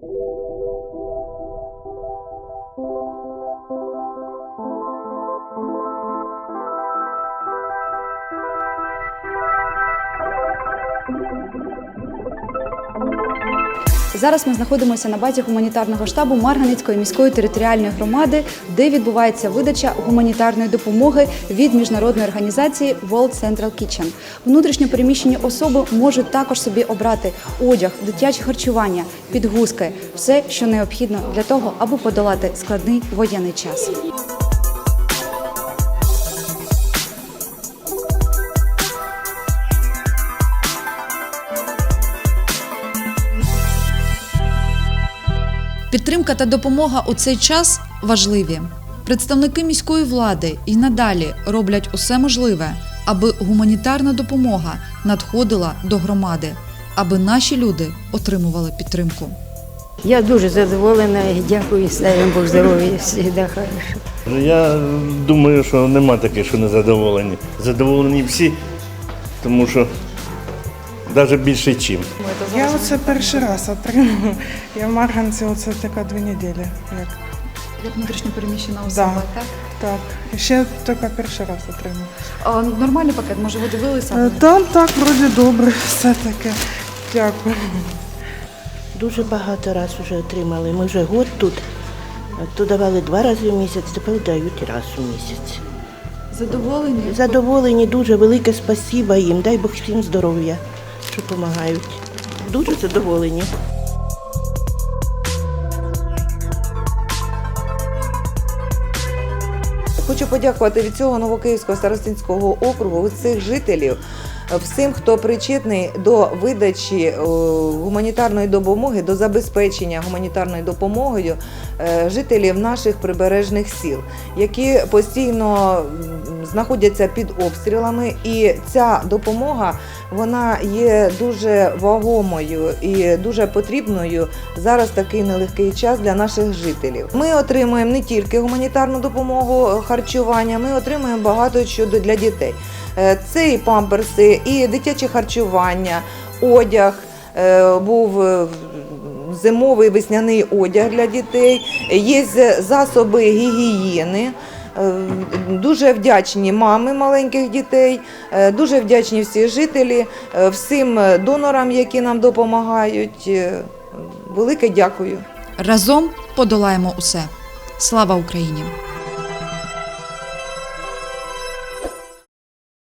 you Зараз ми знаходимося на базі гуманітарного штабу Марганецької міської територіальної громади, де відбувається видача гуманітарної допомоги від міжнародної організації World Central Kitchen. Внутрішньо переміщені особи можуть також собі обрати одяг, дитяче харчування, підгузки, все, що необхідно для того, аби подолати складний воєнний час. Підтримка та допомога у цей час важливі. Представники міської влади і надалі роблять усе можливе, аби гуманітарна допомога надходила до громади, аби наші люди отримували підтримку. Я дуже задоволена, і дякую, дай Бог здоров'я, завжди хорошо. Ну, Я думаю, що нема таких, що не задоволені. Задоволені всі, тому що навіть більше чим. Я оце перший раз отримала. Я в Марганці оце така дві неділі. Як. Як внутрішньо переміщена особа, так? Так. І ще тільки перший раз отримала. Нормальний пакет, може, ви дивилися? Е, Там так вроді добре, все таке. Дякую. Дуже багато раз вже отримали. Ми вже год тут. То давали два рази в місяць, тепер дають раз у місяць. Задоволені? Задоволені, дуже велике спасіба їм. Дай Бог всім здоров'я, що допомагають. Дуже задоволені. Хочу подякувати від цього Новокиївського старостинського округу всіх жителів, всім, хто причетний до видачі е, гуманітарної допомоги, до забезпечення гуманітарною допомогою е, жителів наших прибережних сіл, які постійно знаходяться під обстрілами, і ця допомога вона є дуже вагомою і дуже потрібною зараз такий нелегкий час для наших жителів. Ми отримуємо не тільки гуманітарну допомогу харчування, ми отримуємо багато що для дітей. Е, Це і памперси, і дитяче харчування, одяг. Е, Був е, зимовий весняний одяг для дітей, є засоби гігієни. Е, Дуже вдячні мами маленьких дітей, е, дуже вдячні всі жителі, е, всім донорам, які нам допомагають. Велике дякую. Разом подолаємо усе. Слава Україні!